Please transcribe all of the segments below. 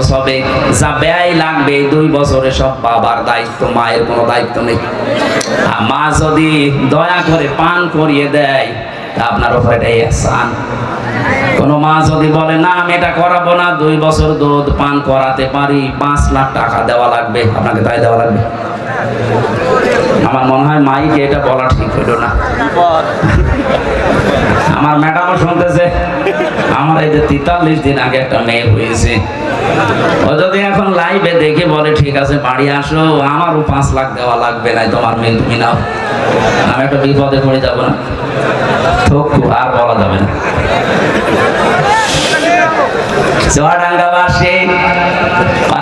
খরচ হবে যা ব্যয় লাগবে, দুই বছরে সব বাবার দায়িত্ব, মায়ের কোনো দায়িত্ব নেই। মা যদি দয়া করে পান করিয়ে দেয়, তা আপনার উপরে এটাই এহসান কোনো মা যদি বলে, না, আমি এটা করাবো না, দুই বছর দুধ পান করাতে পারি, পাঁচ লাখ টাকা দেওয়া লাগবে, আপনাকে তাই দেওয়া লাগবে? আমার মনে হয় মাইকে এটা বলা ঠিক হইল না। আমার ম্যাডামও শুনতেছে। আমার এই যে তেতাল্লিশ দিন আগে একটা মেয়ে হয়েছে। ও যদি এখন লাইভে দেখে বলে ঠিক আছে বাড়ি আসো আমারও পাঁচ লাখ দেওয়া লাগবে না তোমার মেয়ে তুমি নাও। আমি একটা বিপদে পড়ে যাব না। থুকু, আর বলা যাবে না। চুয়াডাঙ্গাবাসী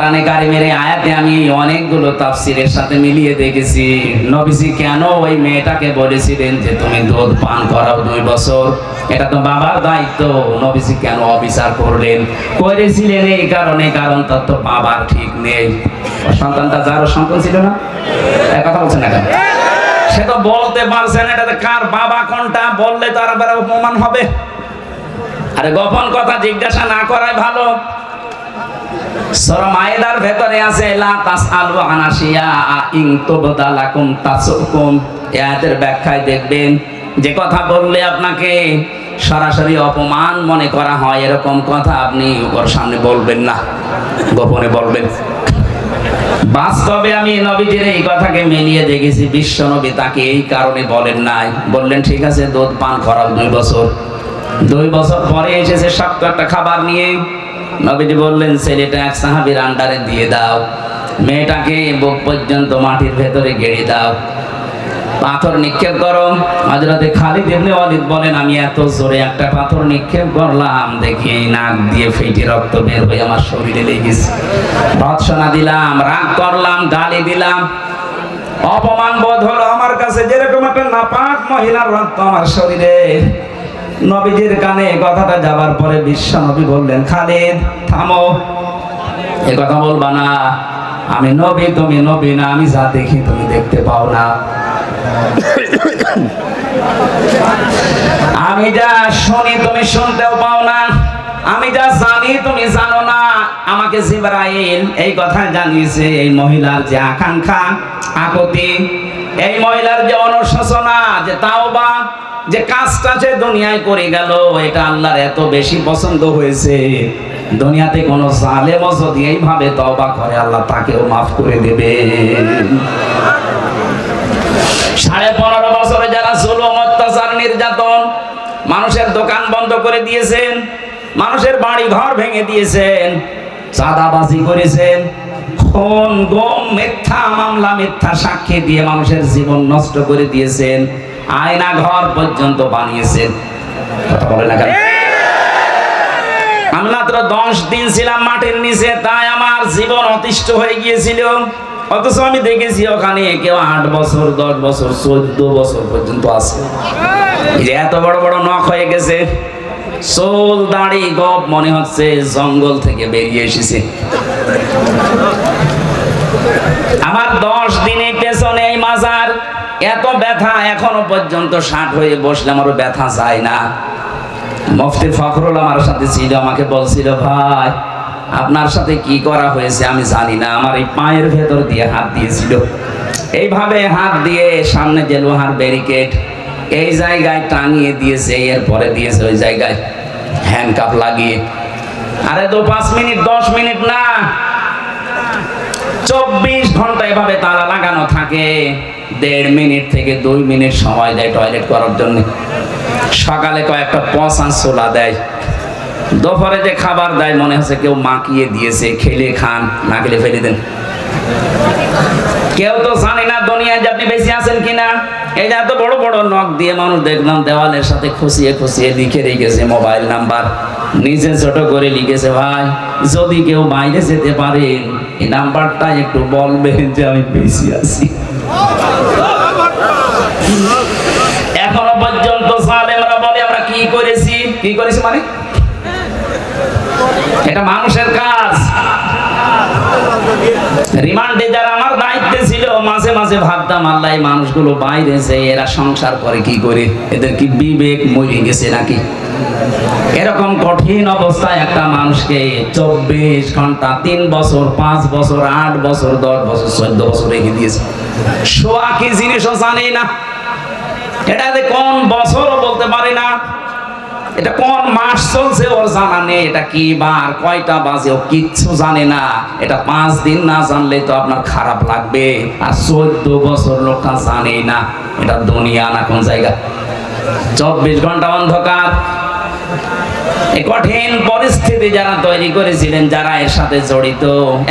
পারানে কারিমের এই আয়াতে আমি অনেকগুলো তাফসিরের সাথে মিলিয়ে দেখেছি। নবীজি কেন ওই মেয়েটাকে বলেছিলেন যে, তুমি দুধ পান করাও দুই বছর? এটা তো বাবার দায়িত্ব। নবীজি কেন অবিচার করলেন? করেছিলেন এই কারণে, কারণ তার তো বাবার ঠিক নেই। সন্তানটা যারও সন্তান ছিল না? কথা বলছেন না কেন? সে তো বলতে পারছে না এটাতে কার বাবা কোনটা? বললে তো আর আবার অপমান হবে। আরে গোপন কথা জিজ্ঞাসা না করাই ভালো। সূরা ভেতরে আছে, লা তাসআলু আনাশিয়া ইন তুবদা লাকুম তাসুকুম এই ব্যাখ্যায় দেখবেন, যে কথা বললে আপনাকে সরাসরি অপমান মনে করা হয়, এরকম কথা আপনি ওর সামনে বলবেন না, গোপনে বলবেন। বাস্তবে আমি নবীজির এই কথাকে মিলিয়ে দেখেছি, বিশ্ব নবী তাকে এই কারণে বলেন নাই। বললেন, ঠিক আছে, দুধ পান করাও দুই বছর। দুই বছর পরে এসেছে শক্ত একটা খাবার নিয়ে নবীজি বললেন, ছেলেটা এক সাহাবির আন্ডারে দিয়ে দাও। মেয়েটাকে বুক পর্যন্ত মাটির ভেতরে গেড়ে দাও। পাথর নিক্ষেপ করো। হজরতে খালিদ ইবনে ওয়ালিদ বলেন, আমি এত জোরে একটা পাথর নিক্ষেপ করলাম, দেখি নাক দিয়ে ফেটে রক্ত বের হয়ে আমার শরীরে লেগেছে। ভৎসনা দিলাম, রাগ করলাম, গালি দিলাম। অপমান বোধ হলো আমার কাছে যেরকম একটা নাপাক মহিলার রক্ত আমার শরীরে। নবীজির কানে কথাটা যাবার পরে বিশ্ব নবী বললেন, খালিদ, থামো। এ কথা বলবা না। আমি নবী, তুমি নবী না। আমি যা দেখি তুমি দেখতে পাও না। আমি যা শুনি তুমি শুনতেও পাও না। আমি যা জানি তুমি জানো না। আমাকে জিবরাইল এই কথা জানিয়েছে এই মহিলার যে আকাঙ্ক্ষা আকতি এই মহিলার যে অনুশোচনা, যে তাওবা যে কাজটা যে দুনিয়ায় করে গেল, এটা আল্লাহর এত বেশি পছন্দ হয়েছে। দুনিয়াতে কোনো জালেমও যদি এইভাবে তওবা করে, আল্লাহ তাকেও মাফ করে দেবে। সাড়ে পনেরো বছরে যারা জুলুম, অত্যাচার, নির্যাতন মানুষের দোকান বন্ধ করে দিয়েছেন, মানুষের বাড়ি ঘর ভেঙে দিয়েছেন, চাঁদাবাজি করেছেন, খুন, গম, মিথ্যা মামলা, মিথ্যা সাক্ষী দিয়ে মানুষের জীবন নষ্ট করে দিয়েছেন আয়না ঘর পর্যন্ত বানিয়েছেন কথা বলে না দশ দিন ছিলাম মাটির নিচে, তাই আমার জীবন অতিষ্ঠ হয়ে গিয়েছিল। অথচ আমি দেখেছি ওখানে কেউ আট বছর, দশ বছর, চোদ্দ বছর পর্যন্ত আছে। এত বড় বড় নখ হয়ে গেছে, চোল দাড়ি গপ মনে হচ্ছে জঙ্গল থেকে বেরিয়ে এসেছে। আমার দশ দিনের পেছনে এই মাজার এত ব্যথা এখনও পর্যন্ত ষাট হয়ে বসলে আমারও ব্যথা যায় না। মুফতি ফখরুল আমার সাথে ছিল, আমাকে বলছিল, ভাই, আপনার সাথে কি করা হয়েছে আমি জানি না, আমার এই পায়ের ভেতর দিয়ে হাত দিয়েছিল। এইভাবে হাত দিয়ে সামনে যে লোহার ব্যারিকেড, এই জায়গায় টাঙিয়ে দিয়েছে, এরপরে দিয়েছে ওই জায়গায় হ্যান্ডকাপ লাগিয়ে। আরে দু পাঁচ মিনিট, দশ মিনিট না চব্বিশ ঘণ্টা এভাবে তালা লাগানো থাকে। দেড় মিনিট থেকে দুই মিনিট সময় দেয় টয়লেট করার জন্য। সকালে কয়েকটা পচা সোলা দেয়। দুপুরে যে খাবার দেয়, মনে হচ্ছে কেউ মাখিয়ে দিয়েছে, খেলে খান, না খেলে ফেলে দেন। কেউ তো জানে না দুনিয়ায় যে আপনি বেশি আছেন কিনা। এই যে এত বড় বড় নখ দিয়ে মানুষ দেখলাম দেওয়ালের সাথে খুশিয়ে খুশিয়ে লিখে রেখেছে মোবাইল নাম্বার নিজে ছোট করে লিখেছে, ভাই, যদি কেউ বাইরে যেতে পারেন এই নাম্বারটা একটু বলবেন যে আমি বেশি আছি। এখনও পর্যন্ত বলে, আমরা কি করেছি? কি করেছি মানে? এটা মানুষের কাজ। রিমান্ডে যারা আমার দায়িত্বে ছিল, মাঝে মাঝে ভাবতাম, আল্লাহ এই মানুষগুলো বাইরে যে এরা সংসার করে কি করে? এদের কি বিবেক মরে গেছে নাকি? এরকম কঠিন অবস্থায় একটা মানুষকে চব্বিশ ঘণ্টা, তিন বছর, পাঁচ বছর, আট বছর, দশ বছর, চোদ্দ বছর রেখে দিয়েছে। শোয়া কি জিনিসও জানে না। এটা কোন বছরও বলতে পারে না। এটা কোন মাস চলছে ওর জানা নেই, এটা কি বার, কয়টা বাজে, ও কিচ্ছু জানে না। এটা পাঁচ দিন না জানলে তো আপনার খারাপ লাগবে। আর চোদ্দ বছর লোকটা জানে না, এটা দুনিয়া না কোন জায়গা। চব্বিশ ঘণ্টা অন্ধকার। কঠিন পরিস্থিতি যারা তৈরি করেছিলেন, যারা এর সাথে জড়িত,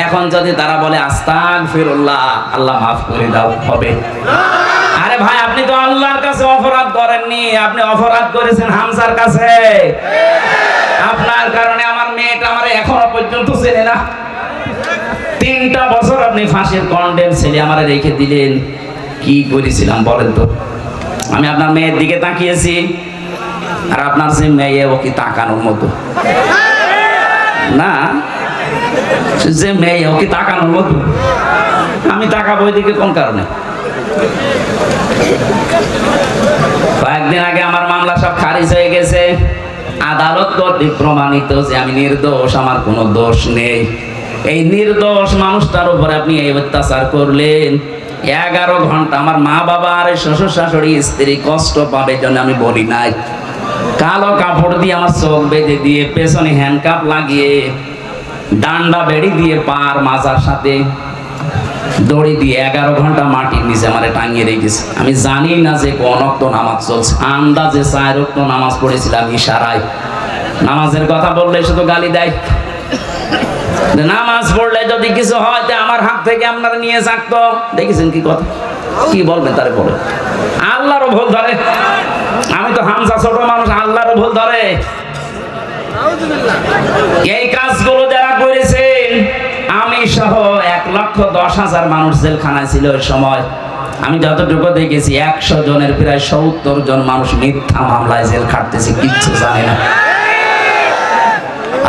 এখন যদি তারা বলে আস্তাক ফিরুল্লাহ আল্লাহ মাফ করে দাও, হবে। আরে ভাই, আপনি তো আল্লাহর কাছে অপরাধ করেননি। আপনি অপরাধ করেছেন হামজার কাছে। আপনার কারণে আমার মেয়েটা আমার এখনও পর্যন্ত চেনে না। তিনটা বছর আপনি ফাঁসির কন্ডেম ছেলে আমার রেখে দিলেন। কি করেছিলাম বলেন তো? আমি আপনার মেয়ের দিকে তাকিয়েছি, আর আপনার সে মেয়ে ও কি তাকানোর মতো? না যে মেয়ে ও কি তাকানোর মতো? আমি তাকাবো ওইদিকে কোন কারণে? কয়েকদিন আগে আমার মামলা সব খারিজ হয়ে গেছে। আদালত কর্তৃক প্রমাণিত যে আমি নির্দোষ, আমার কোনো দোষ নেই। এই নির্দোষ মানুষটার উপরে আপনি এই অত্যাচার করলেন। এগারো ঘণ্টা আমার মা বাবা আর শ্বশুর শাশুড়ি স্ত্রী কষ্ট পাবে জন্য আমি বলি নাই। কালো কাপড় দিয়ে আমার চোখ বেঁধে দিয়ে পেছনে হ্যান্ডকাপ লাগিয়ে, ডান্ডা বেড়ি দিয়ে পার মাজার সাথে দড়ি দিয়ে এগারো ঘণ্টা মাটির নিচে আমারে টাঙিয়ে রেখেছে। আমি জানি না যে কোন অক্ত নামাজ চলছে। আন্দাজে চার অক্ত নামাজ পড়েছিলাম ইশারায়। নামাজের কথা বললে শুধু গালি দেয়। নামাজ পড়লে যদি কিছু হয়, তা আমার হাত থেকে আপনারা নিয়ে থাকতো দেখেছেন কি কথা? কি বলবেন তারে পরে? আল্লাহরও ভুল ধরে। আমি তো হামজা ছোট মানুষ, আল্লাহরও ভুল ধরে। এই কাজগুলো যারা করেছেন আমি সহ এক লক্ষ দশ হাজার মানুষ জেলখানায় ছিল ওই সময়। আমি যতটুকু দেখেছি, একশো জনের প্রায় সত্তর জন মানুষ মিথ্যা মামলায় জেল খাটতেছে, কিচ্ছু জানে না।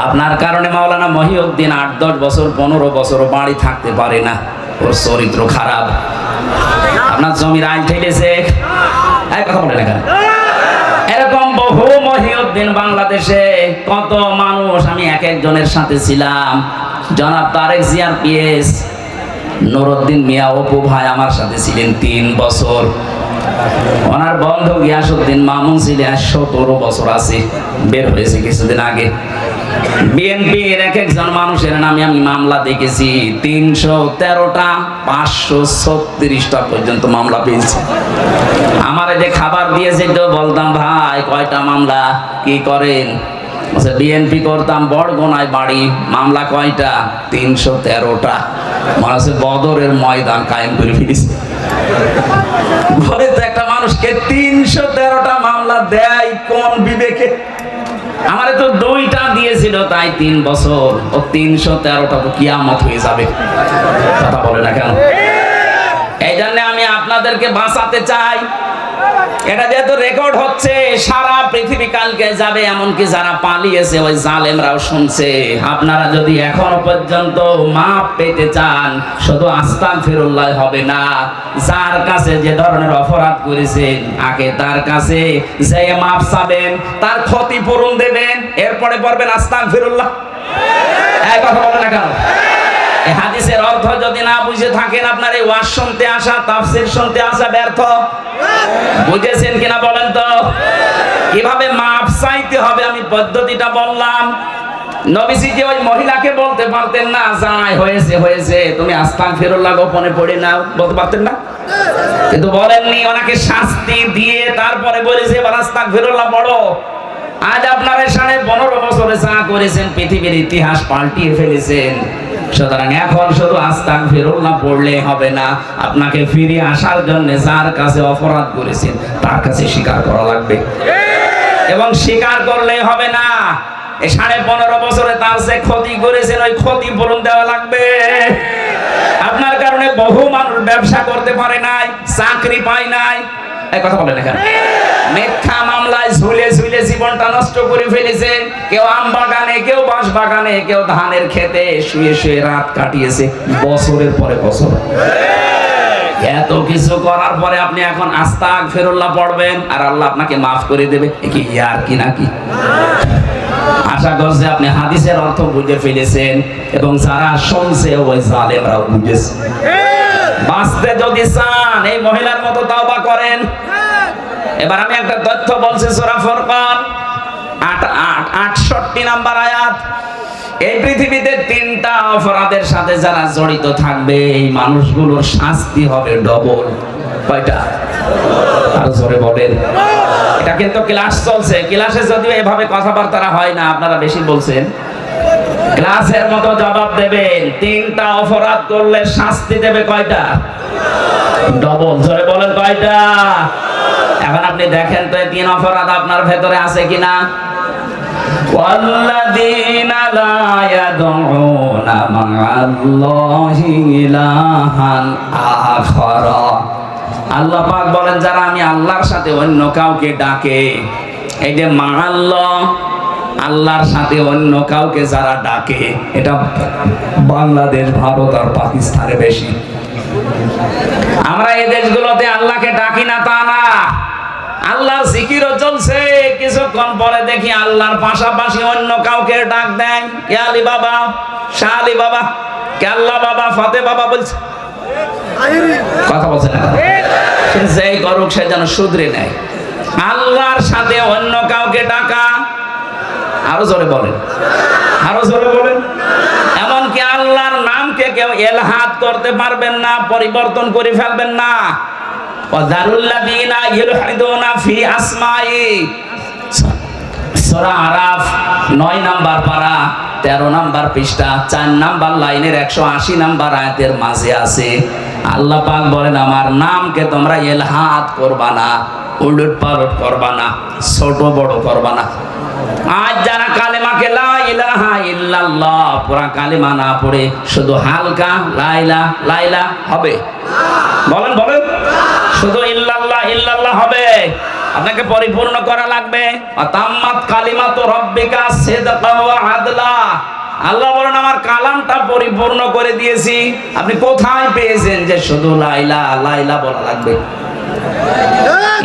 আপনার কারণে মাওলানা মহিউদ্দিন আট, দশ বছর, পনেরো বছর বাড়ি থাকতে পারে না। ওর চরিত্র খারাপ। আপনার জমির আইন ঠেলেছে কথা বলে না এরকম বহু মহিউদ্দিন বাংলাদেশে কত মানুষ, আমি এক একজনের সাথে ছিলাম। জনাব তারেক জিয়ার পিএস, নুরুদ্দিন মিয়া অপু ভাই আমার সাথে ছিলেন তিন বছর। ওনার বন্ধু গিয়াসুদ্দিন মামুন ছিলেন সতেরো বছর আছে, বের হয়েছে কিছুদিন আগে। বিএনপির এক একজন মানুষের নামে আমি মামলা দেখেছি, তিনশো তেরোটা, পাঁচশো ছত্রিশটা পর্যন্ত মামলা পেয়েছি। আমার যে খাবার দিয়েছে তো বলতাম, ভাই, কয়টা মামলা? কি করেন? বিএনপি করতাম, বড়গোনায় বাড়ি, মামলা কয়টা? তিনশো তেরোটা। মনে হচ্ছে বদরের ময়দান কায়েম করে ফিরিস ঘরে তো একটা মানুষকে তিনশো তেরোটা মামলা দেয়, কোন বিবেকে? আমারে তো দুইটা দিয়েছিল, তাই তিন বছর। ও তিনশো তেরোটা তো কিয়ামত হয়ে যাবে। কথা বলে না কেন? এই জন্য আমি আপনাদেরকে বাঁচাতে চাই। এটা যেহেতু রেকর্ড হচ্ছে, সারা পৃথিবী কালকে যাবে, এমনকি যারা পালিয়েছে, ওই জালেমরাও শুনছে। আপনারা যদি এখনও পর্যন্ত মাপ পেতে চান, শুধু আস্তান ফিরুল্লাহ হবে না। যার কাছে যে ধরনের অপরাধ করেছেন আগে তার কাছে যে মাপ চাবেন, তার ক্ষতিপূরণ দেবেন, এরপরে পড়বেন আস্তান ফিরুল্লাহ এক কথা বলে না কেন? এই হাদিসের অর্থ যদি না বুঝে থাকেন, আপনার এই ওয়াজ শুনতে আসা শুনতে আসা ব্যর্থ। বুঝেছেন কিনা বলেন তো? কীভাবে মাপ চাইতে হবে? আমি পদ্ধতিটা বললাম। নবীজি যে ওই মহিলাকে বলতে পারতেন না, যাই, হয়েছে হয়েছে। তুমি আস্তাক ফেরুল্লাহ গোপনে পড়ে নাও। বলতে পারতেন না? কিন্তু বলেননি, ওনাকে শাস্তি দিয়ে তারপরে বলেছে, এবার ফেরুল্লাহ পড়ো। আজ আপনারা সাড়ে পনেরো বছরে যা করেছেন, পৃথিবীর ইতিহাস পাল্টিয়ে ফেলেছেন। সুতরাং এখন শুধু আস্তাক ফিরুল্লাহ পড়লে হবে না, আপনাকে ফিরে আসার জন্য যার কাছে অপরাধ করেছেন, তার কাছে স্বীকার করা লাগবে। এবং স্বীকার করলে হবে না সাড়ে পনেরো বছরে তার যে ক্ষতি করেছেন, ওই ক্ষতি পূরণ দেওয়া লাগবে। আপনার কারণে বহু মানুষ ব্যবসা করতে পারে নাই, চাকরি পায় নাই। কথা বলেন এখানে। মিথ্যা মামলায় ঝুলে জীবনটা নষ্ট করে ফেলেছে। কেউ আম বাগানে, কেউ বাঁশ বাগানে, কেউ ধানের খেতে শুয়ে শুয়ে রাত কাটিয়েছে। বছরের পরে বছর। এত কিছু করার পরে আপনি এখন আস্তাক ফেরুল্লাহ পড়বেন, আর আল্লাহ আপনাকে মাফ করে দেবে। কি ইয়ার কি নাকি? আশা করছে আপনি হাদিসের অর্থ বুঝে ফেলেছেন, এবং যারা শুনছে, ওই জালেমরাও বুঝেছে। বাঁচতে যদি চান, এই মহিলার মতো তাওবা করেন। এবার আমি একটা তথ্য বলছি, সূরা ফুরকান। আট আট, আটষট্টি নাম্বার আয়াত। এই পৃথিবীতে তিনটা অপরাধের সাথে যারা জড়িত থাকবে, এই মানুষগুলোর শাস্তি হবে ডবল। কয়টা? আরও জোরে বলেন। এটা কিন্তু ক্লাস চলছে। ক্লাসে যদিও এভাবে কথাবার্তা হয় না, আপনারা বেশি বলছেন। ক্লাসের মতো জবাব দেবেন। তিনটা অপরাধ করলে শাস্তি দেবে কয়টা? ডবল। জোরে বলেন কয়টা? এখন আপনি দেখেন তো এই তিন অপরাধ আপনার ভেতরে আছে কিনা والذين لا يدعون مع الله إلها آخر আল্লাহ পাক বলেন যারা আমি আল্লাহর সাথে অন্য কাউকে ডাকে এই যে মাহাল্লাহ আল্লাহর সাথে অন্য কাউকে যারা ডাকে এটা বাংলাদেশ ভারত আর পাকিস্তানে বেশি আমরা এই দেশগুলোতে আল্লাহকে ডাকি না তা না আল্লাহর জিকিরও চলছে। কিছুক্ষণ পরে দেখি আল্লাহর পাশাপাশি অন্য কাউকে ডাক কে আলী বাবা? শাহ আলী বাবা? কে আল্লাহ বাবা? ফতে বাবা বলছে। কথা বলছে না। সে করুক, সে যেন শুধরে নেয়। আল্লাহর সাথে অন্য কাউকে ডাকা, আরও জোরে বলেন। আরও জোরে বলেন। এমনকি আল্লাহর নামকে কেউ এলহাদ করতে পারবেন না, পরিবর্তন করে ফেলবেন না। ওয়াদারুল্লাযীনা ইউলহিদুনা ফি আসমাই। সূরা আরাফ 9 নাম্বার পারা 13 নাম্বার পৃষ্ঠা 4 নাম্বার লাইনের 180 নাম্বার আয়াতের মাঝে আছে। আল্লাহ পাক বলেন, আমার নামকে তোমরা এলহাদ করবা না, উলট পালট করবা না, ছোট বড় করবা না। আজ যারা কালেমাকে লা ইলাহা ইল্লাল্লাহ, পুরা কালেমা না পড়ে, শুধু হালকা লাইলা লাইলা হবে। বলেন বলেন। শুধু ইল্লাল্লাহ ইল্লাল্লাহ হবে। আপনাকে পরিপূর্ণ করা লাগবে। তাম্মাত কালিমাতু রাব্বিকা সিদকা ওয়া আদলা। আল্লাহ বলেন, আমার কালামটা পরিপূর্ণ করে দিয়েছি। আপনি কোথায় পেয়েছেন যে শুধু লাইলা লাইলা বলা লাগবে?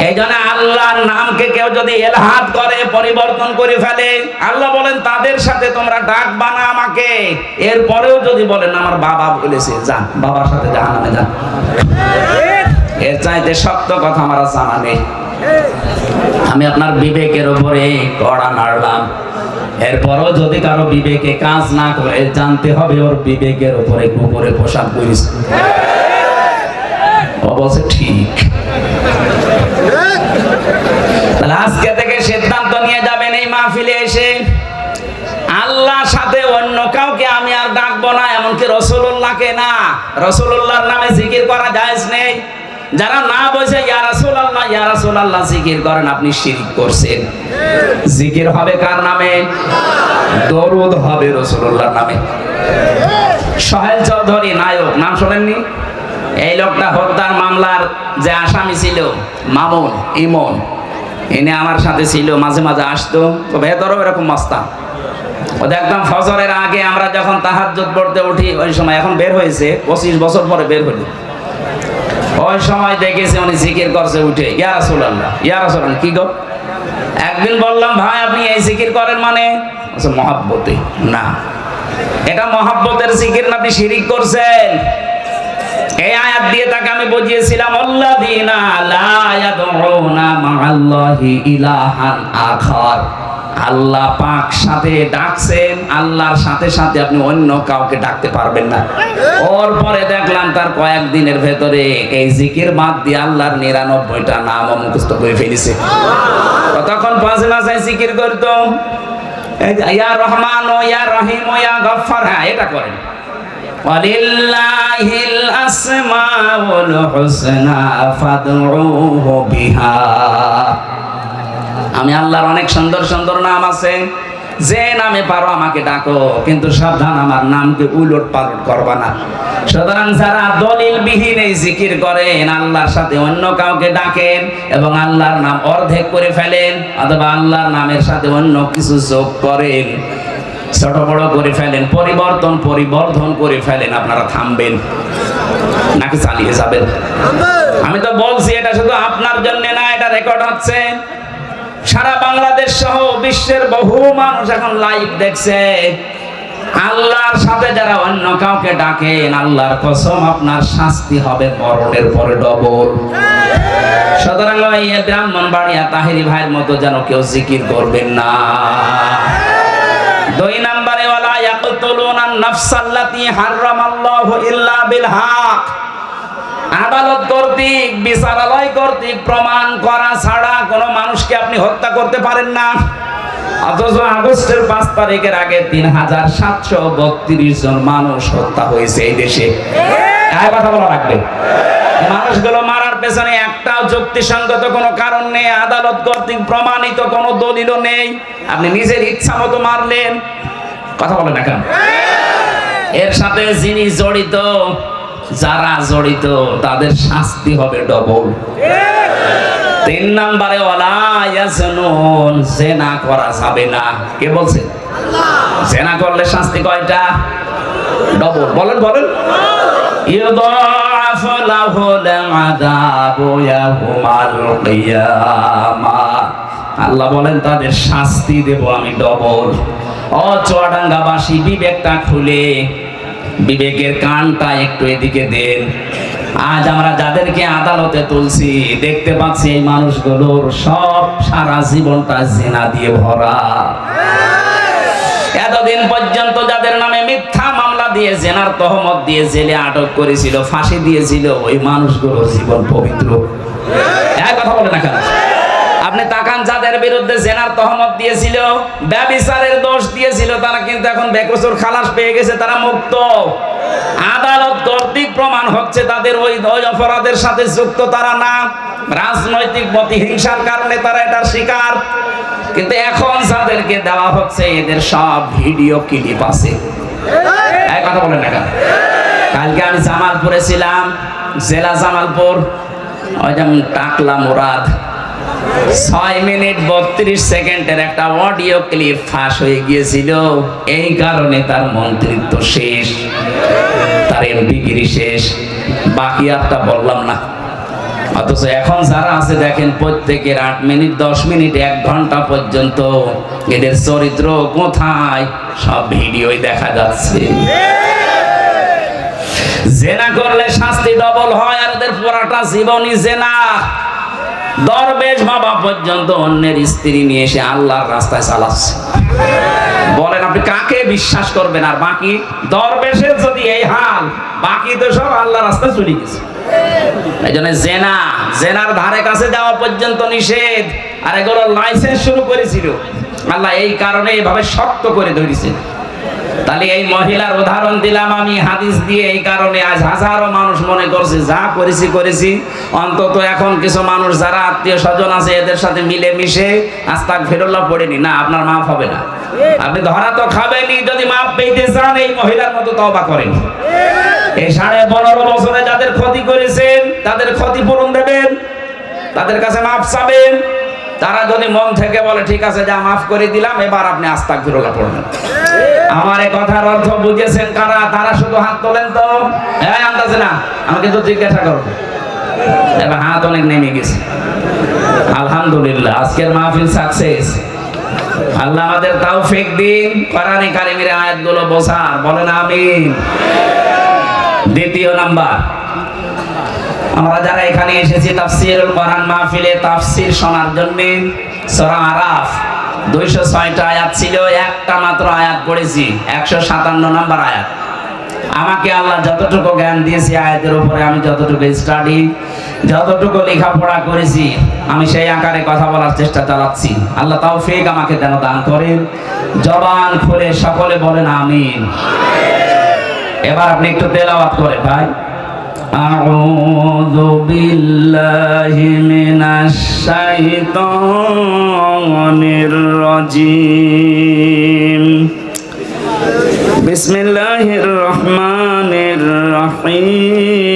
এই জন্য আল্লাহর নামকে কেউ যদি করে, পরিবর্তন করে ফেলে, আল্লাহ বলেন, তাদের সাথে তোমরা ডাক বানা আমাকে। এরপরেও যদি বলেন, আমার বাবা বলেছে যান বাবার সাথে জাহান্নামে যান এর চাইতে কথা আমার জানা নেই। আমি আপনার বিবেকের উপরে কড়া নাড়লাম। এরপরও যদি কারও বিবেকে কাজ না করে, জানতে হবে ওর বিবেকের উপরে কুকুরে পোশাক করিস ও বলছে, ঠিক। আজকে থেকে সিদ্ধান্ত নিয়ে যাবেন এই মাহফিলে এসে। আল্লাহর সাথে অন্য কাউকে আমি আর ডাকবো না, এমনকি রসুল্লাহকে না। রসুল্লাহর নামে জিকির করা যায় নেই। যারা না বলছে, ইয়া রাসূলুল্লাহ ইয়া রাসূলুল্লাহ জিকির করেন, আপনি শিরিক করছেন। জিকির হবে কার নামে? দরুদ হবে রাসূলুল্লাহর নামে। সোহেল চৌধুরী, নায়ক, নাম শোনেননি? এই লোকটা হত্যার মামলার যে আসামি ছিল, মামুন, ইমন। এনে আমার সাথে ছিল, মাঝে মাঝে আসতো। তো ভেতরও এরকম মস্তা ও দেখতাম ফজরের আগে আমরা যখন তাহাজ্জুদ পড়তে উঠি, ওই সময় এখন বের হয়েছে, পঁচিশ বছর পরে বের হলো। ওই সময় দেখেছি উনি জিকির করছে উঠে। ইয়া রাসূলুল্লাহ ইয়া রাসূলুল্লাহ, কি গো? একদিন বললাম, ভাই, আপনি এই জিকির করেন মানে? মহাব্বতে। না। এটা মহাব্বতের জিকির না আপনি শিরিক করছেন? এই আয়াত দিয়ে তাকে আমি বুঝিয়েছিলাম, আল্লাযীনা লা ইয়াদউনা মা'আল্লাহি ইলাহান আখার। আল্লাহ পাক সাথে ডাকছেন, আল্লাহর সাথে সাথে আপনি অন্য কাউকে ডাকতে পারবেন না। ওর পরে দেখলাম তার কয়েকদিনের ভেতরে এই জিকির বাদ দিয়ে আল্লাহর নিরানব্বইটা নাম মুখস্থ করে ফেলেছে। তখন পাঁচে মাসে জিকির করতো ইয়া রহমান ও ইয়া রহিম ও ইয়া গফফার। হ্যাঁ এটা করেন। ولله الأسماء الحسنى فادعوه بها আমি আল্লাহর অনেক সুন্দর সুন্দর নাম আছে যে নামে পারো আমাকে ডাকো কিন্তু সাবধান আমার নামকে উলট পালট করবা না সুতরাং যারা দলিল বিহীন এই জিকির করেন আল্লাহর সাথে অন্য কাউকে ডাকেন এবং আল্লাহর নাম অর্ধেক করে ফেলেন অথবা আল্লাহর নামের সাথে অন্য কিছু যোগ করেন ছোট বড় করে ফেলেন, পরিবর্তন, পরিবর্ধন করে ফেলেন, আপনারা থামবেন, নাকি চালিয়ে যাবেন? আমি তো বলছি, এটা শুধু আপনার জন্য না, এটা রেকর্ড হচ্ছে সারা বাংলাদেশ সহ বিশ্বের বহু মানুষ এখন লাইভ দেখছে। আল্লাহর সাথে যারা অন্য কাউকে ডাকেন, আল্লাহর কসম, আপনার শাস্তি হবে মরণের পরে ডবল। সুতরাং ওই ব্রাহ্মণ বাড়িয়া তাহিরি ভাইয়ের মতো যেন কেউ জিকির করবেন না। আপনি হত্যা করতে পারেন না। অথচ আগস্টের পাঁচ তারিখের আগে তিন হাজার সাতশো বত্রিশ জন মানুষ হত্যা হয়েছে এই দেশে। কথা বলা রাখবে মানুষগুলো মারার পেছনে একটাও যুক্তিসঙ্গত কোনো কারণ নেই, আদালত কর্তৃক প্রমাণিত কোনো দলিলও নেই। আপনি নিজের ইচ্ছা মতো মারলেন কথা বলেন না কেন? এর সাথে যিনি জড়িত, যারা জড়িত, তাদের শাস্তি হবে ডবল তিন নম্বরে জেনা করা যাবে না। কে বলছে? জেনা করলে শাস্তি কয়টা? ডবল বলেন বলেন। ইউদাফ লাহুল আযাবু ইয়াউমাল কিয়ামাহ আল্লাহ বলেন, তাদের শাস্তি দেব আমি ডবল। ও চুয়াডাঙ্গাবাসী, বিবেকটা খুলে। বিবেকের কানটা একটু এদিকে দেন। আজ আমরা যাদেরকে আদালতে তুলছি, দেখতে পাচ্ছি এই মানুষগুলোর সব সারা জীবনটা জেনা দিয়ে ভরা। এতদিন পর্যন্ত যাদের নামে মিথ্যা মামলা দিয়ে, জেনার তহমত দিয়ে জেলে আটক করেছিল, ফাঁসি দিয়েছিল, ওই মানুষগুলোর জীবন পবিত্র। এক কথা বলে না কেন? আপনি তাকান যাদের বিরুদ্ধে জেনার তহমত দিয়েছিল, ব্যবিচারের দোষ দিয়েছিল, তারা কিন্তু এখন বেকসুর খালাস পেয়ে গেছে, তারা মুক্ত। আদালত কর্তৃক প্রমাণ হচ্ছে তাদের ওই ওই অপরাধের সাথে যুক্ত তারা না। রাজনৈতিক প্রতিহিংসার কারণে তারা এটার শিকার। কিন্তু এখন যাদেরকে দেওয়া হচ্ছে, এদের সব ভিডিও ক্লিপ আছে। কথা বলেন না কালকে আমি জামালপুরে ছিলাম, জেলা জামালপুর, ওই যেমন টাকলা মুরাদ। ছয় মিনিট বত্রিশ সেকেন্ডের একটা অডিও ক্লিপ ফাঁস হয়ে গিয়েছিল। এই কারণে তার মন্ত্রিত্ব শেষ, তার শেষ। বাকি আরটা বললাম না। অথচ এখন যারা আছে দেখেন, প্রত্যেকের আট মিনিট, দশ মিনিট, এক ঘণ্টা পর্যন্ত এদের চরিত্র কোথায়? সব ভিডিওই দেখা যাচ্ছে। জেনা করলে শাস্তি ডবল হয় আর ওদের পুরাটা জীবনই জেনা। দরবেশ বাবা পর্যন্ত অন্যের স্ত্রী নিয়ে এসে আল্লাহর রাস্তায় চালাচ্ছে। বলেন আপনি কাকে বিশ্বাস করবেন? আর বাকি দরবেশের যদি এই হাল, বাকি তো সব আল্লাহ রাস্তায় চলে গেছে। এই জন্য জেনা, জেনার ধারে কাছে যাওয়া পর্যন্ত নিষেধ। আর এগুলো লাইসেন্স শুরু করেছিল। আল্লাহ এই কারণে এভাবে শক্ত করে ধরেছে। তাহলে এই মহিলার উদাহরণ দিলাম আমি, হাদিস দিয়ে এই কারণে আজ হাজারো মানুষ মনে করছে, যা করেছি করেছি। অন্তত এখন কিছু মানুষ যারা আত্মীয় স্বজন আছে, এদের সাথে মিলে মিশে আস্তাক ফেরুল্লাহ পড়েনি। না, আপনার মাফ হবে না। আপনি ধরা তো খাবেনই, যদি মাফ পেতে চান, এই মহিলার মতো তবা করেন। এই সাড়ে পনেরো বছরে যাদের ক্ষতি করেছেন, তাদের ক্ষতিপূরণ দেবেন, তাদের কাছে মাফ চাবেন। তারা যদি মন থেকে বলে, ঠিক আছে, যা মাফ করে দিলাম, এবার আপনি আস্তাক ফিরোলা পড়বেন। আমার এই কথার অর্থ বুঝেছেন কারা? তারা শুধু হাত তোলেন তো। হ্যাঁ আন্দাজে না, আমাকে তো জিজ্ঞাসা করো। এবার হাত অনেক নেমে গেছে। আলহামদুলিল্লাহ, আজকের মাহফিল সাকসেস আল্লাহ আমাদের তাও ফেক দিন। কোরআনে কারিমের আয়াতগুলো বোঝার বলেন আমিন। দ্বিতীয় নাম্বার আমরা যারা এখানে এসেছি তাফসিরুল কোরআন মাহফিলে তাফসির শোনার জন্য সূরা আরাফ দুইশো ছয়টা আয়াত ছিল, একটা মাত্র আয়াত পড়েছি, একশো সাতান্ন নাম্বার আয়াত। আমাকে আল্লাহ যতটুকু জ্ঞান দিয়েছে আয়াতের উপরে আমি যতটুকু স্টাডি, যতটুকু লেখাপড়া করেছি, আমি সেই আকারে কথা বলার চেষ্টা চালাচ্ছি। আল্লাহ তাও ফেক আমাকে যেন দান করেন। জবান খুলে সকলে বলেন আমিন। এবার আপনি একটু তেলাওয়াত করে ভাই। أعوذ بالله من الشيطان الرجيم بسم الله الرحمن الرحيم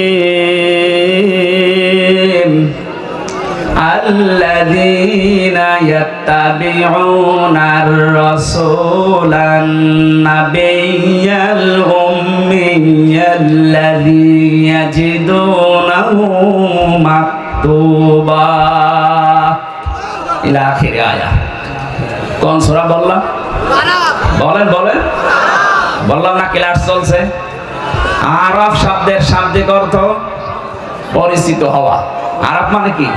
الذين يتبعون الرسول النبي الأمي الذي يجدونه مكتوبا إلى آخر آية কোন সূরা বললাম বলেন বলেন বললাম না ক্লাস চলছে আরব শব্দের শাব্দিক অর্থ পরিচিত হওয়া আরব মানে কি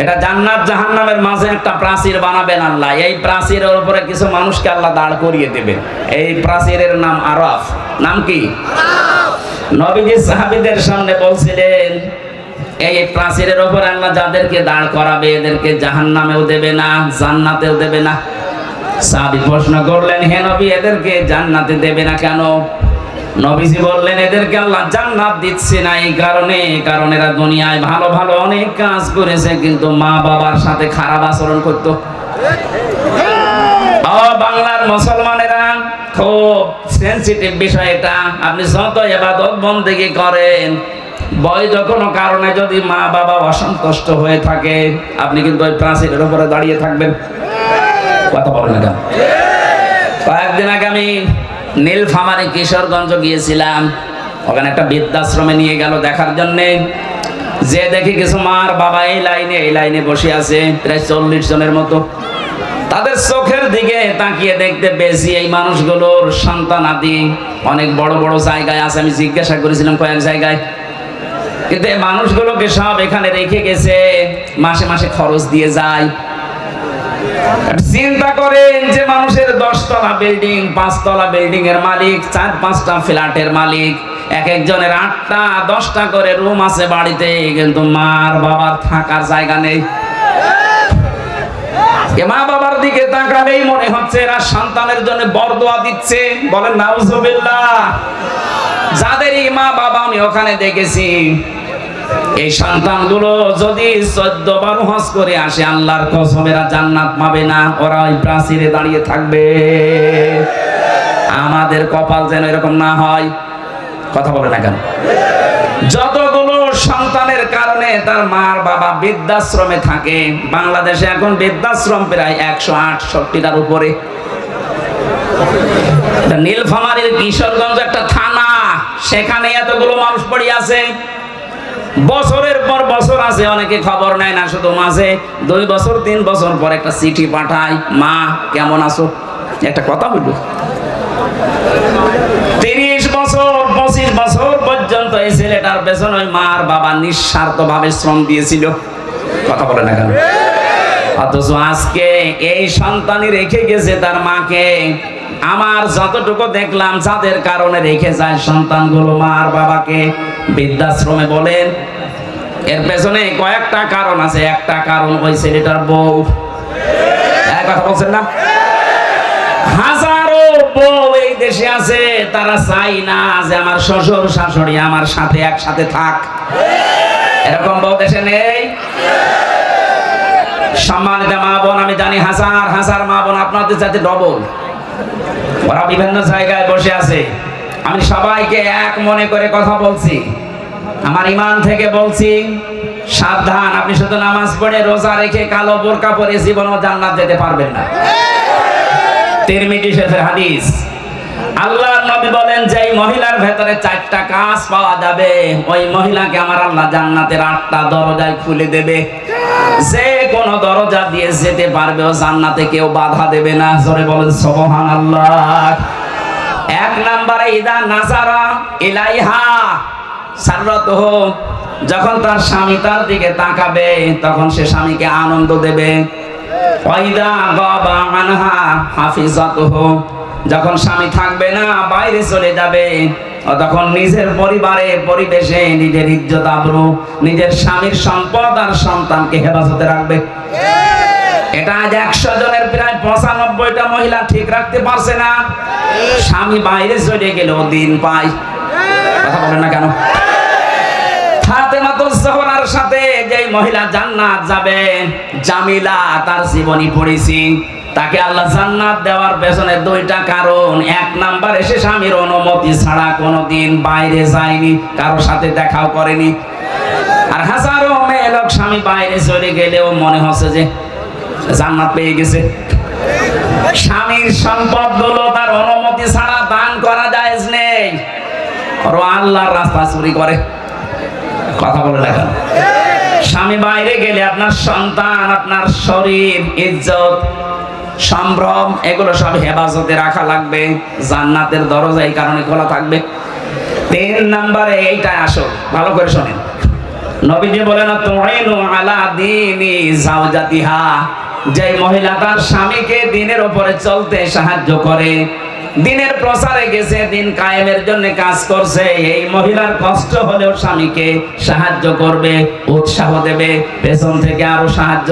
এটা জান্নাত জাহান্নামের মাঝে একটা প্রাচীর বানাবেন আল্লাহ। এই প্রাচীরের উপরে কিছু মানুষকে আল্লাহ দাঁড় করিয়ে দেবেন। এই প্রাচীরের নাম আরফ। নাম কি? নবীজি সাহাবীদের সামনে বলছিলেন, এই প্রাচীরের উপরে আল্লাহ যাদেরকে দাঁড় করাবে, এদেরকে জাহান্নামেও দেবে না, জান্নাতেও দেবে না। সাহাবী প্রশ্ন করলেন, হে নবী, এদেরকে জান্নাতে দেবে না কেন? নবীজি বললেন, এদেরকে আল্লাহ জান্নাত দিচ্ছে না এই কারণে। কারণ এরা দুনিয়ায় ভালো ভালো অনেক কাজ করেছে, কিন্তু মা বাবার সাথে খারাপ আচরণ করতো। বাংলার মুসলমানেরা, খুব সেনসিটিভ বিষয় এটা। আপনি যত এবাদত বন্দেগী করেন বৈধ কোনো কারণে যদি মা বাবা অসন্তুষ্ট হয়ে থাকে, আপনি কিন্তু ওই প্রাচীরের উপরে দাঁড়িয়ে থাকবেন। কথা বলেন না কয়েকদিন আগে আমি নীলফামারী কিশোরগঞ্জ গিয়েছিলাম। ওখানে একটা বৃদ্ধাশ্রমে নিয়ে গেল দেখার জন্যে। যে দেখি কিছু মার বাবা এই লাইনে এই লাইনে বসে আছে, প্রায় চল্লিশ জনের মতো। তাদের চোখের দিকে তাকিয়ে দেখতে পেয়েছি এই মানুষগুলোর সন্তান আদি। অনেক বড় বড় জায়গায় আছে, আমি জিজ্ঞাসা করেছিলাম কয়েক জায়গায়। কিন্তু এই মানুষগুলোকে সব এখানে রেখে গেছে, মাসে মাসে খরচ দিয়ে যায়। চিন্তা করেন যে মানুষের দশতলা বিল্ডিং, পাঁচতলা বিল্ডিং এর মালিক, চার পাঁচটা ফ্ল্যাটের মালিক, এক একজনের আটটা, দশটা করে রুম আছে বাড়িতে, কিন্তু মার বাবার থাকার জায়গা নেই। মা বাবার দিকে তাকালেই মনে হচ্ছে এরা সন্তানের জন্য বরদোয়া দিচ্ছে। বলেন, নাউজুবিল্লাহ। যাদেরই মা বাবা, আমি ওখানে দেখেছি এই সন্তানগুলো যদি চোদ্দ বার হজ করে আসে, আল্লাহর কসমেরা জান্নাত পাবে না। ওরা ওই প্রাচীরে দাঁড়িয়ে থাকবে। আমাদের কপাল যেন এরকম না হয়। কথা বলে না কেন? যতগুলো সন্তানের কারণে তার মার বাবা বৃদ্ধাশ্রমে থাকে, বাংলাদেশে এখন বৃদ্ধাশ্রম প্রায় একশো আটষট্টিটার উপরে। নীলফামারীর কিশোরগঞ্জ একটা থানা, সেখানে এতগুলো মানুষ পড়ে আছে। বছরের পর বছর আছে, অনেকে খবর নেয় না, শুধু মাঝে। দুই বছর, তিন বছর পর একটা চিঠি পাঠায়, মা, কেমন আছো? একটা কথা হইল। তিরিশ বছর, পঁচিশ বছর পর্যন্ত এই ছেলেটার পেছনে ওই মার বাবা নিঃস্বার্থ ভাবে শ্রম দিয়েছিল। কথা বলে না কেন? অথচ আজকে এই সন্তানই রেখে গেছে তার মাকে। আমার যতটুকু দেখলাম, যাদের কারণে রেখে যায় সন্তানগুলো মার বাবাকে। বৃদ্ধাশ্রমে বলেন, এর পেছনে কয়েকটা কারণ আছে। একটা কারণ ওই ছেলেটার বউ। কথা বলছেন না? হাজারো বউ এই দেশে আছে, তারা চাই না যে আমার শ্বশুর শাশুড়ি আমার সাথে একসাথে থাক। এরকম বউ দেশে নেই? সম্মানিত মা বোন, আমি জানি হাজার হাজার মা বোন আপনাদের সাথে ডবল ওরা বিভিন্ন জায়গায় বসে আছে। আমি সবাইকে এক মনে করে কথা বলছি। আমার ইমান থেকে বলছি, সাবধান, আপনি শুধু নামাজ পড়ে রোজা রেখে কালো বোরকা পরে জীবন ও জান্নাত যেতে পারবেন না। হাদিস, আল্লাহর নবী বলেন যে মহিলার ভেতরে চারটা কাজ পাওয়া যাবে, ওই মহিলাকে আমার আল্লাহ জান্নাতের আটটা দরজায় খুলে দেবে। যে কোন দরজা দিয়ে যেতে পারবে, ও জান্নাতে কেউ বাধা দেবে না। জোরে বলেন, সুবহানাল্লাহ। এক নম্বরে, ইদা নাজারা ইলাইহা। সাররত যখন তার স্বামী তার দিকে তাকাবে, তখন সে স্বামীকে আনন্দ দেবে। ওয়াইদা গাবা আনহা হাফিজাতুহু। যখন স্বামী থাকবে না, বাইরে চলে যাবে। তখন নিজের পরিবারে, পরিবেশে নিজের ইজ্জত আবরু নিজের স্বামীর সম্পদ আর সন্তানকে হেফাজতে রাখবে। এটা আজ একশো জনের প্রায় পঁচানব্বইটা মহিলা ঠিক রাখতে পারছে না। স্বামী বাইরে চলে গেলেও দিন পায়। কথা বলেন না কেন? সাথে যেই মহিলা জান্নাত জীবনী পড়েছি। তাকে আল্লাহ জান্নাত দেওয়ার পেছনে দুইটা কারণ। এক নাম্বার, এসে স্বামীর অনুমতি ছাড়া কোনোদিন বাইরে যায়নি, কারোর সাথে দেখাও করেনি। আর হাজারো মেয়ে হোক স্বামী বাইরে চলে গেলেও মনে হচ্ছে যে জান্নাত পেয়ে গেছে। স্বামীর সম্পদগুলো তার অনুমতি ছাড়া দান করা যায় নেই। আর আল্লাহর রাস্তা চুরি করে। কথা বলে দেখেন স্বামী বাইরে গেলে আপনার সন্তান, আপনার শরীর, ইজ্জত, সম্ভ্রম, এগুলো সব হেফাজতে রাখা লাগবে। জান্নাতের দরজা এই কারণে খোলা থাকবে। তিন নম্বরে এইটা আসো, ভালো করে শোনেন। নবীজি বলেন তুইনু আলা দিনি জাওজাতিহা। যে মহিলা তার স্বামীকে দিনের উপরে চলতে সাহায্য করে, দিনের প্রসারে গেছে, দিন কায়েমের জন্য কাজ করছে, এই মহিলার কষ্ট হলেও স্বামীকে সাহায্য করবে, উৎসাহ দেবে, পেছন থেকে আরও সাহায্য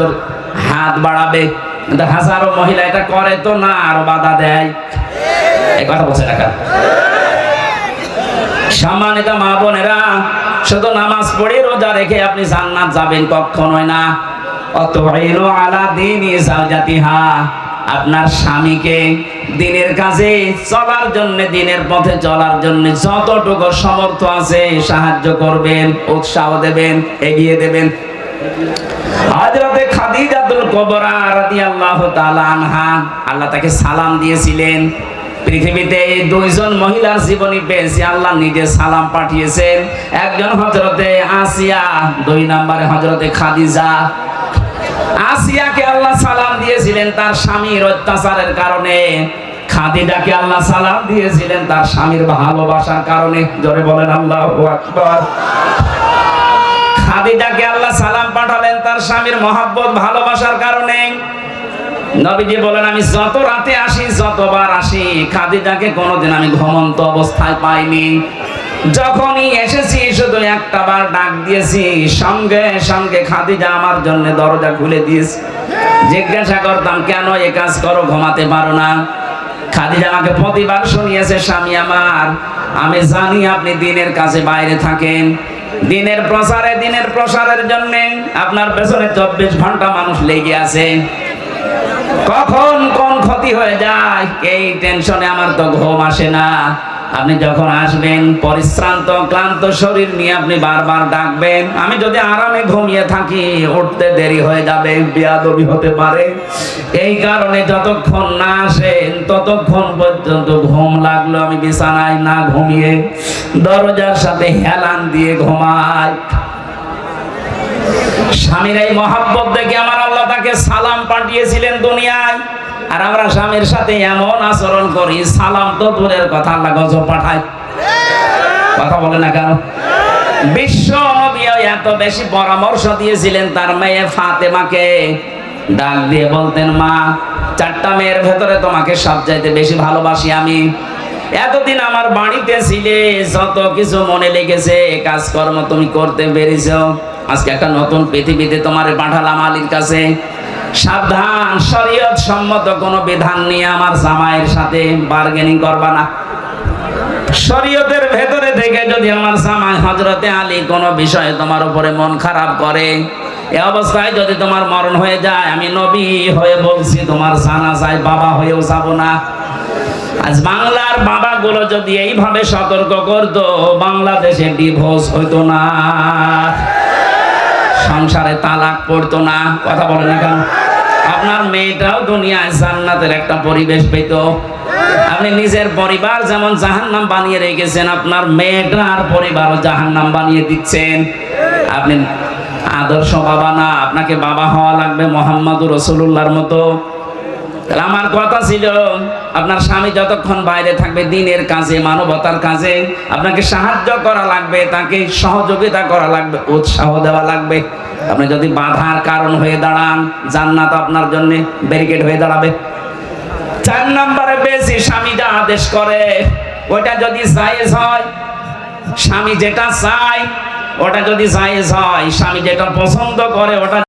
হাত বাড়াবে। কিন্তু হাজারো মহিলা এটা করে তো না, আরও বাধা দেয়। কথা বলছে দেখা সম্মানিত মা বোনেরা, শুধু নামাজ পড়ে রোজা রেখে আপনি জান্নাত যাবেন কখনোই না। আলা আপনার স্বামীকে দিনের কাজে, চলার জন্য, দিনের পথে চলার জন্য যতটুকু সমর্থ আছে সাহায্য করবেন, উৎসাহ দেবেন, এগিয়ে দেবেন। হযরতে খাদিজাতুল কুবরা রাদিয়াল্লাহু তাআলা আনহা আল্লাহ তাকে সালাম দিয়েছিলেন। পৃথিবীতে এই দুইজন মহিলার জীবনী পেয়েছি, আল্লাহ নিজে সালাম পাঠিয়েছেন। একজন হজরতে আসিয়া, দুই নম্বরে হজরতে খাদিজা আসিয়াকে আল্লাহ সালাম দিয়েছিলেন তার স্বামীর অত্যাচারের কারণে। আল্লাহ সালাম দিয়েছিলেন তার স্বামীর ভালোবাসার কারণে। জোরে বলেন, আল্লাহু আল্লাহ সালাম পাঠালেন তার স্বামীর মহাব্বত, ভালোবাসার কারণে। নবীজি বলেন, আমি যত রাতে আসি, যতবার আসি, খাদিজাকে কোনোদিন আমি ঘুমন্ত অবস্থায় পাইনি। যখনই এসেছি শুধু একটা বার ডাক দিয়েছি, সঙ্গে সঙ্গে খাদিজা আমার জন্য দরজা খুলে দিয়েছে। জিজ্ঞাসা করতাম, কেন এ কাজ করো, ঘুমাতে পারো না? খাদিজা আমাকে প্রতিবার শুনিয়েছে, স্বামী আমার, আমি জানি আপনি দিনের কাছে বাইরে থাকেন। দিনের প্রসারে, দিনের প্রসারের জন্য আপনার পেছনে চব্বিশ ঘণ্টা মানুষ লেগে আছে। কখন কোন ক্ষতি হয়ে যায়, এই টেনশনে আমার তো ঘুম আসে না। আপনি যখন আসবেন, পরিশ্রান্ত, ক্লান্ত শরীর নিয়ে আপনি বারবার ডাকবেন। আমি যদি আরামে ঘুমিয়ে থাকি, উঠতে দেরি হয়ে যাবে, বিয়াদবি হতে পারে। এই কারণে যতক্ষণ না আসেন, ততক্ষণ পর্যন্ত ঘুম লাগল আমি বিছানায় না ঘুমিয়ে দরজার সাথে হেলান দিয়ে ঘুমাই। স্বামীর এই মহাব্বত দেখে আমার আল্লাহ তাকে সালাম পাঠিয়েছিলেন দুনিয়ায়। আর আমরা স্বামীর সাথে এমন আচরণ করি, সালাম তো দূরের কথা, আল্লাহ গজব পাঠায়। কথা বলে না কেন? বিশ্ব এত বেশি পরামর্শ দিয়েছিলেন তার মেয়ে ফাতেমাকে। ডাক দিয়ে বলতেন, মা, চারটা মেয়ের ভেতরে তোমাকে বেশি ভালোবাসি আমি। এতদিন আমার বাড়িতে ছিলে, যত কিছু মনে লেগেছে, কাজকর্ম তুমি করতে পেরেছ। আজকে একটা নতুন পৃথিবীতে তোমার পাঠালাম আলীর কাছে। সাবধান, শরীয়ত সম্মত কোনো বিধান নিয়ে আমার জামাইয়ের সাথে বার্গেনিং করবা না। শরীয়তের ভেতরে থেকে যদি আমার জামাই হজরতে আলী কোনো বিষয়ে তোমার উপরে মন খারাপ করে, এ অবস্থায় যদি তোমার মরণ হয়ে যায়, আমি নবী হয়ে বলছি, তোমার জানা যায় বাবা হয়েও যাব না। আজ বাংলার বাবাগুলো যদি এইভাবে সতর্ক করতো, বাংলাদেশে ডিভোর্স হইতো না। সংসারে তালাক পড়তো না। কথা বলে না কেন? আপনার মেয়েটাও দুনিয়ায় জান্নাতের একটা পরিবেশ পেত। আপনি নিজের পরিবার যেমন জাহান্নাম বানিয়ে রেখেছেন, আপনার মেয়েটার পরিবারও জাহান্নাম বানিয়ে দিচ্ছেন। আপনি আদর্শ বাবা না, আপনাকে বাবা হওয়া লাগবে মোহাম্মদ রসুল্লাহর মতো। তাহলে আমার কথা ছিল, আপনার স্বামী যতক্ষণ বাইরে থাকবে, দিনের কাজে, মানবতার কাজে, আপনাকে সাহায্য করা লাগবে, তাকে সহযোগিতা করা লাগবে, উৎসাহ দেওয়া লাগবে। আপনি যদি বাধার কারণ হয়ে দাঁড়ান, জান্নাত আপনার জন্য ব্যারিকেড হয়ে দাঁড়াবে। চার নম্বরে বেশি স্বামী যা আদেশ করে ওটা যদি জায়েজ হয়, স্বামী যেটা চায়, ওটা যদি জায়েজ হয়, স্বামী যেটা পছন্দ করে, ওটা